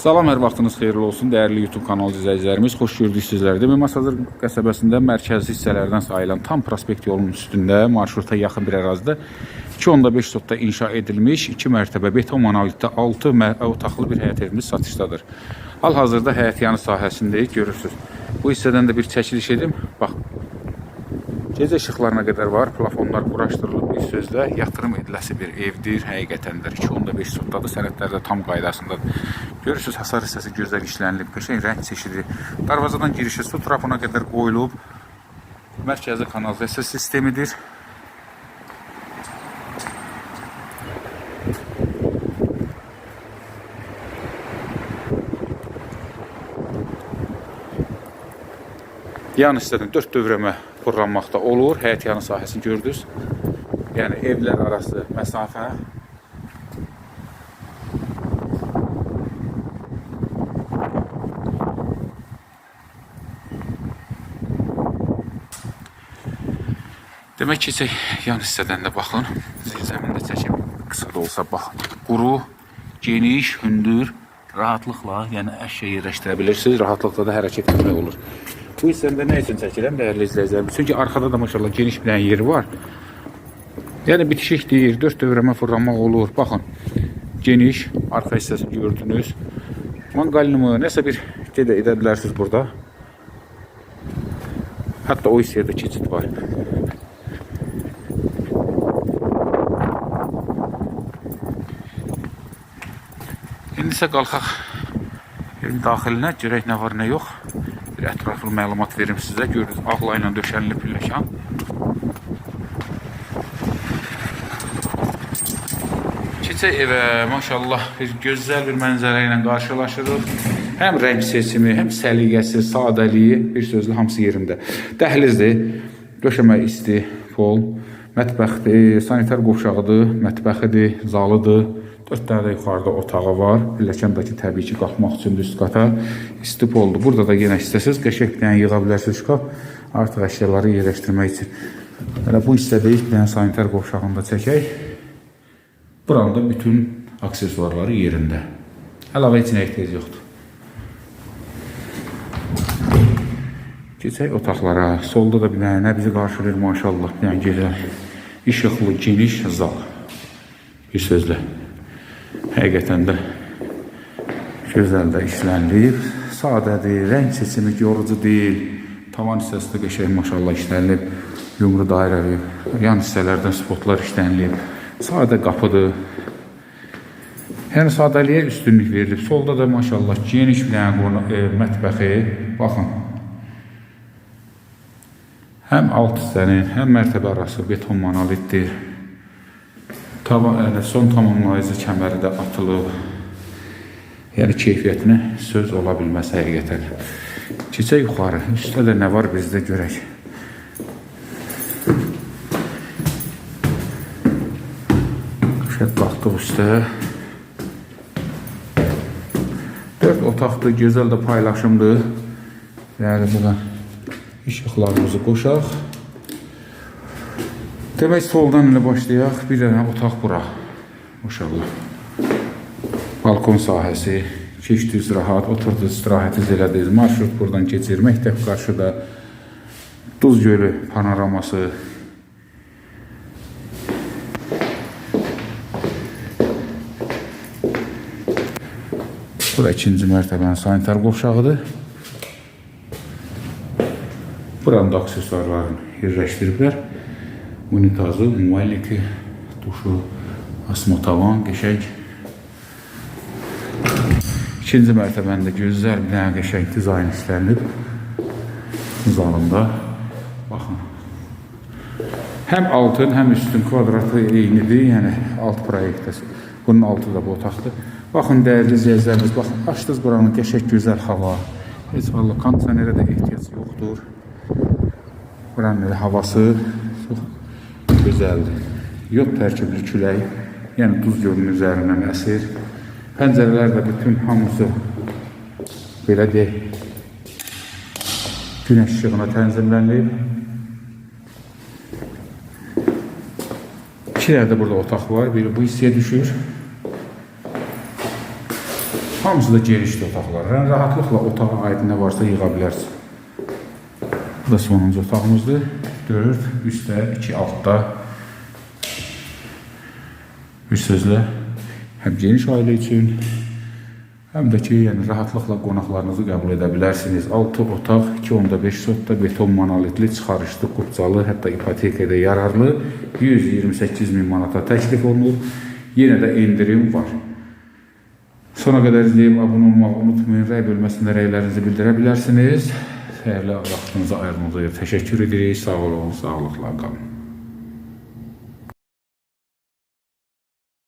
Salam, hər vaxtınız xeyirli olsun, dəyərli YouTube kanalı izləyicilərimiz. Xoş gördük sizləri. Demək, Masazır qəsəbəsində mərkəzi hissələrdən sayılan tam prospekt yolunun üstündə, marşruta yaxın bir ərazidə 2.5 sotda inşa edilmiş 2 mərtəbə beton monolitdə 6 otaqlı bir həyət evimiz satışdadır. Hal-hazırda həyət yanı sahəsindəyik, görürsünüz. Bu hissədən də bir çəkiliş edim. Bax, Gecə işıqlarına qədər var, plafonlar quraşdırılıb bir sözlə yatırım ediləsi bir evdir, həqiqətəndir. 2.5 sotdadır, sənədlərdə tam qaydasındadır. Görürsünüz, hasar hissəsi gözəl işlənilib, qəşəng rəng çeşidi. Darvazadan girişi su trapına qədər qoyulub. Mərkəzi kanalizasiya sistemidir. Yan hissədən 4 dövrəmə fırlanmaqda olur. Həyət yanı sahəsini gördünüz. Yəni evlər arası məsafə Demək ki, yan hissədən də baxın. Zəmində çəkim qısa da olsa baxın. Quru, geniş, hündür, rahatlıqla, yəni əşya yerləşdirə bilirsiniz. Rahatlıqla da hərəkət etmək olur. Bu hissəndə nə üçün çəkirəm dəyərli izləyicilər? Çünki arkada da maşallah geniş bir yeri var. Yəni bitişik deyir, 4 dövrəmə fırlanmaq olur. Baxın, geniş, arxa hissəsini gördünüz. Manqalinimi nəsə bir gedə edə bilərsiniz burada. Hətta o hissəyə də keçid var. İndi isə qalxaq evin daxilinə, görək nə var, nə yox. Bir ətraflı məlumat verim sizə. Görürüz, ağla ilə döşənilib pilləkan. Keçək evə, maşallah, bir gözəl bir mənzərə ilə qarşılaşırıq. Həm rəng seçimi, həm səliqəsi, sadəliyi, bir sözlə hamısı yerində. Dəhlizdir, döşəmə isti, pol, mətbəxdir, sanitar qovşağıdır, mətbəxidir, zalıdır. Dörd dənə də yuxarıda otağı var. Pilləkəndəki təbii ki, qalxmaq üçün üst qata isti poldur. Burada da yenə istəsiz qəşəng bir yığa bilərsiniz şkaf. Artıq əşyaları yerləşdirmək üçün. Hələ bu hissədəyik, bir dənə sanitar qovşağını da çəkək. Buranın da bütün aksesuarları yerində. Əlavə etməyə ehtiyac yoxdur. Keçək otaqlara. Solda da bir dənə nə bizi qarşılayır maşallah. Yəni gecə işıqlı, geniş zal. Bir sözlə. Həqiqətən də gözəl də işlənilib. Sadədir, rəng seçimi yorucu deyil. Tavan hissəsi də qəşəng maşallah işlənilib. Yumru dairəvi, yan hissələrdən spotlar işlənilib. Sadə qapıdır. Yəni sadəliyə üstünlük verilib. Solda da maşallah geniş bir dənə e, mətbəxi. Baxın. Həm alt hissənin, həm mərtəbə arası beton monolitdir. Tavan, yəni son tamamlayıcı kəməri də atılıb. Yəni keyfiyyətinə söz ola bilməz həqiqətən. Keçək yuxarı. Üstdə də nə var bizdə görək. Şəhət baxdıq üstə. Dörd otaqdır, gözəl də paylaşımdır. Yəni buna işıqlarımızı qoşaq. Demək soldan elə başlayaq. Bir dənə otaq bura. Maşallah. Balkon sahəsi, keçdiniz rahat, oturdunuz, istirahətiniz elədiniz. Marşrut buradan keçir. Məktəb qarşıda Duz Gölü panoraması. Bura ikinci mərtəbənin sanitar qovşağıdır. Buranın da aksesuarlarını yerləşdiriblər. Unitazı, müəlliki, duşu, asma tavan, qəşəng. İkinci mərtəbəndə gözəl bir dənə qəşəng dizayn işlənib. Zalında. Baxın. Həm altın, həm üstün kvadratı eynidir. Yəni alt proyektəsi. Bunun altı da bu otaqdır. Baxın dəyərli izləyicilərimiz, baxın açdınız buranın qəşəng gözəl hava. Heç valla kondisionerə də ehtiyac yoxdur. Buranın havası çox gözəldir. Yox tərkibli külək, yəni duz gölünün üzərindən əsir. Pəncərələr də bütün hamısı belə deyək, günəş işığına tənzimlənib. İki dənə də burada otaq var. Biri bu hissəyə düşür. Hamısı da genişli otaqlar. Yəni rahatlıqla otağa aid varsa yığa bilərsən. Da sonuncu otağımızdır. 4, üstdə, 2 altda. Bir sözlə həm geniş ailə üçün, həm də ki, yəni rahatlıqla qonaqlarınızı qəbul edə bilərsiniz. 6 otaq, 2.5 sotda beton monolitli, çıxarışlı, qurcalı, hətta ipotekada yararlı 128 min manata təklif olunur. Yenə də endirim var. Sona qədər izləyib abunə olmağı unutmayın. Rəy bölməsində rəylərinizi bildirə bilərsiniz. Xeyirli vaxtınızı ayırdığınıza görə təşəkkür edirik. Sağ olun, sağlıqla qalın.